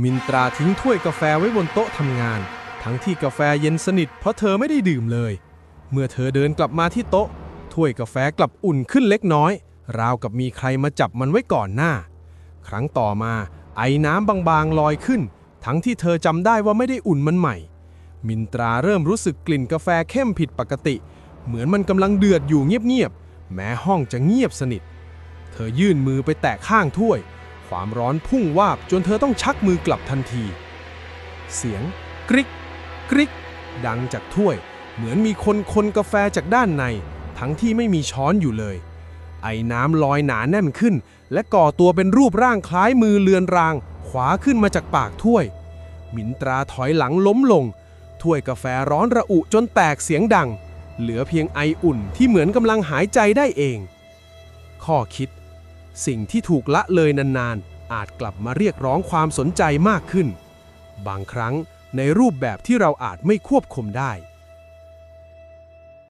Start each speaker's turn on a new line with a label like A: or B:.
A: มินตราทิ้งถ้วยกาแฟไว้บนโต๊ะทำงาน ทั้งที่กาแฟเย็นสนิทเพราะเธอไม่ได้ดื่มเลย เมื่อเธอเดินกลับมาที่โต๊ะ ถ้วยกาแฟกลับอุ่นขึ้นเล็กน้อย ราวกับมีใครมาจับมันไว้ก่อนหน้า ครั้งต่อมาไอ้น้ำบางๆลอยขึ้น ทั้งที่เธอจำได้ว่าไม่ได้อุ่นมันใหม่ มินตราเริ่มรู้สึกกลิ่นกาแฟเข้มผิดปกติ เหมือนมันกำลังเดือดอยู่เงียบๆแม้ห้องจะเงียบสนิท เธอยื่นมือไปแตะข้างถ้วย ความร้อนพุ่งวาบจนเธอต้องชักมือกลับทันที เสียง กริกกริก ดังจากถ้วย เหมือนมีคนคนกาแฟจากด้านใน ทั้งที่ไม่มีช้อนอยู่เลย ไอ้น้ำลอยหนาแน่นขึ้น และก่อตัวเป็นรูปร่างคล้ายมือเลือนราง ขวาขึ้นมาจากปากถ้วยหมินตราถอยหลังล้มลง ถ้วยกาแฟร้อนระอุจนแตกเสียงดัง เหลือเพียงไออุ่นที่เหมือนกำลังหายใจได้เอง ข้อคิด สิ่งที่ถูกละเลยนานๆ อาจกลับมาเรียกร้องความสนใจมากขึ้น บางครั้งในรูปแบบที่เราอาจไม่ควบคุมได้